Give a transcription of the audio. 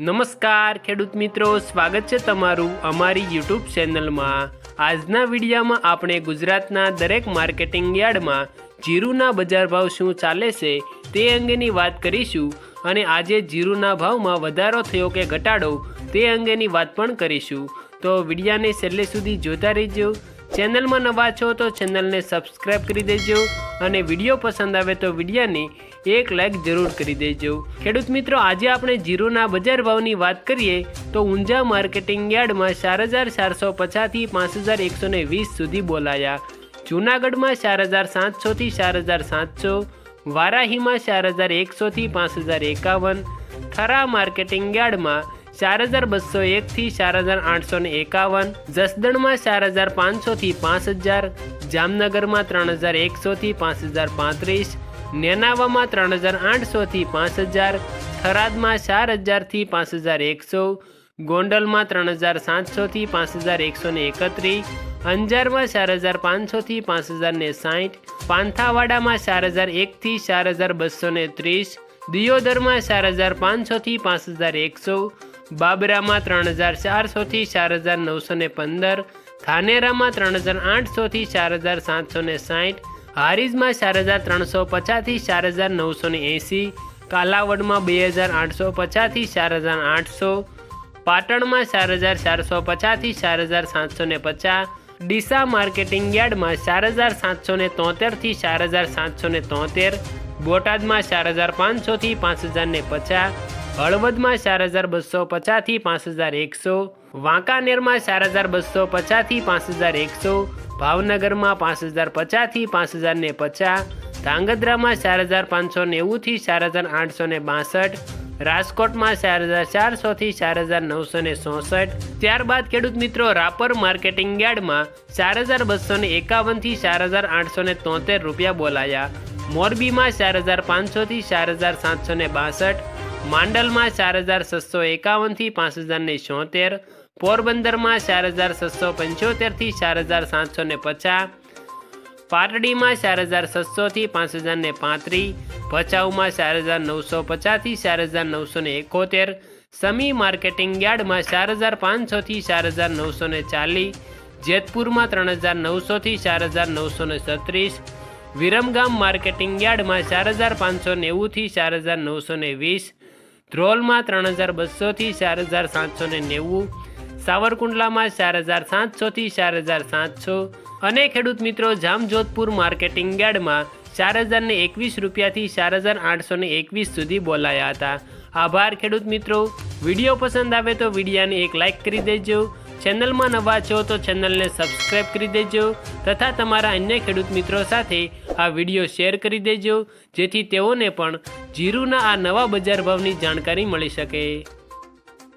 નમસ્કાર, ખેડૂત મિત્રો. સ્વાગત છે તમારું અમારી યુટ્યુબ ચેનલમાં. આજના વિડીયામાં આપણે ગુજરાતના દરેક માર્કેટિંગ યાર્ડમાં જીરુના બજાર ભાવ શું ચાલે છે તે અંગેની વાત કરીશું અને આજે જીરુના ભાવમાં વધારો થયો કે ઘટાડો તે અંગેની વાત પણ કરીશું. તો વિડીયાને છેલ્લે સુધી જોતા રહેજો. ચેનલમાં નવા છો તો ચેનલને સબસ્ક્રાઈબ કરી દેજો અને વીડિયો પસંદ આવે તો વિડીયાને એક લાઈક જરૂર કરી દેજો. ખેડૂત મિત્રો, આજે આપણે જીરુના બજાર ભાવની વાત કરીએ, તો ઊંઝા માર્કેટિંગ યાર્ડમાં ચાર હજાર ચારસો પચાસથી પાંચ હજાર એકસો ને વીસ સુધી બોલાયા. જૂનાગઢમાં ચાર હજાર સાતસોથી ચાર હજાર સાતસો, વારાહીમાં ચાર હજાર એકસોથી પાંચ હજાર એકાવન, થરા માર્કેટિંગ યાર્ડમાં ચાર હજાર બસો એકથી ચાર હજાર આઠસો ને એકાવન, જસદણમાં ચાર હજાર પાંચસોથી પાંચ હજાર, જામનગરમાં ત્રણ હજાર એકસોથી પાંચ હજાર પાંત્રીસ નેનાવામાં ત્રણ હજાર આઠસોથી પાંચ હજાર, થરાદમાં ચાર હજારથી પાંચ હજાર એકસો, ગોંડલમાં ત્રણ હજાર સાતસોથી પાંચ હજાર એકસો ને એકત્રીસ, અંજારમાં ચાર હજાર પાંચસોથી પાંચ હજાર ને સાઠ, પાંથાવાડામાં ચાર હજાર એકથી ચાર હજાર બસો ને ત્રીસ, દિયોદરમાં ચાર હજાર પાંચસોથી પાંચ હજાર એકસો, બાબરામાં ત્રણ હજાર ચારસોથી ચાર હજાર નવસો ને પંદર થાનેરામાં ત્રણ હજાર આઠસોથી ચાર હજાર સાતસો ને સાઠ હારીજમાં ચાર હજાર ત્રણસો પચાસથી ચાર હજાર નવસો ને એંસી કાલાવડમાં બે હજાર આઠસો પચાસથી ચાર હજાર આઠસો પાટણમાં ચાર હજાર ચારસો પચાસથી ચાર હજાર સાતસો ને પચાસ ડીસા માર્કેટિંગ યાર્ડમાં ચાર હજાર સાતસો ને તોતેરથી ચાર હજાર સાતસો ને તોતેર બોટાદમાં ચાર હજાર પાંચસોથી પાંચ હજાર ને પચાસ હળવદમાં ચાર હજાર બસો પચાસથી પાંચ હજાર એકસો વાંકાનેરમાં ચાર હજાર બસો પચાસથી પાંચ હજાર એકસો ભાવનગરમાં પાંચ હજાર પચાસથી પાંચ હજાર ને પચાસ, ધાંગધ્રામાં ચાર હજાર પાંચસો નેવુંથી ચાર હજાર આઠસો ને બાસઠ, રાજકોટમાં ચાર હજાર ચારસોથી ચાર હજાર નવસો ને ચોસઠ. ત્યારબાદ ખેડૂત મિત્રો, રાપર માર્કેટિંગ યાર્ડમાં ચાર હજાર બસો ને એકાવનથી ચાર હજાર આઠસો ને તોતેર રૂપિયા બોલાયા. મોરબીમાં ચાર હજાર પાંચસોથી ચાર હજાર સાતસો ને બાસઠ. માંડલમાં ચાર હજાર છસો એકાવનથી પાંચ હજાર ને છોતેર. પોરબંદરમાં ચાર હજાર છસો પંચોતેરથી ચાર હજાર સાતસો ને પચાસ પાટડીમાં ચાર હજાર છસોથી પાંચ હજાર ને પાંત્રીસ ભચાઉમાં ચાર હજાર નવસો પચાસથી ચાર હજાર નવસો ને એકોતેર સમી માર્કેટિંગ યાર્ડમાં ચાર હજાર પાંચસોથી ચાર હજાર નવસો ને ચાલીસ જેતપુરમાં ત્રણ હજાર નવસોથી ચાર હજાર નવસો ને છત્રીસ વિરમગામ માર્કેટિંગ યાર્ડમાં ચાર હજાર પાંચસો નેવુંથી ચાર હજાર નવસો ને વીસ ધ્રોલમાં ત્રણ હજાર બસોથી ચાર હજાર સાતસો ને નેવું સાવરકુંડલામાં ચાર હજાર સાતસોથી ચાર હજાર સાતસો. અને ખેડૂત મિત્રો જામજોધપુર માર્કેટિંગ યાર્ડમાં ચાર હજાર ને એકવીસ રૂપિયાથી ચાર હજાર આઠસો એકવીસ સુધી બોલાયા હતા. આભાર ખેડૂત મિત્રો. વીડિયો પસંદ આવે તો વિડીયાને એક લાઇક કરી દેજો. ચેનલમાં નવા છો તો ચેનલને સબસ્ક્રાઇબ કરી દેજો. તથા તમારા અન્ય ખેડૂત મિત્રો સાથે આ વીડિયો શેર કરી દેજો. જેથી તેઓને પણ જીરુના આ નવા બજાર ભાવની જાણકારી મળી શકે.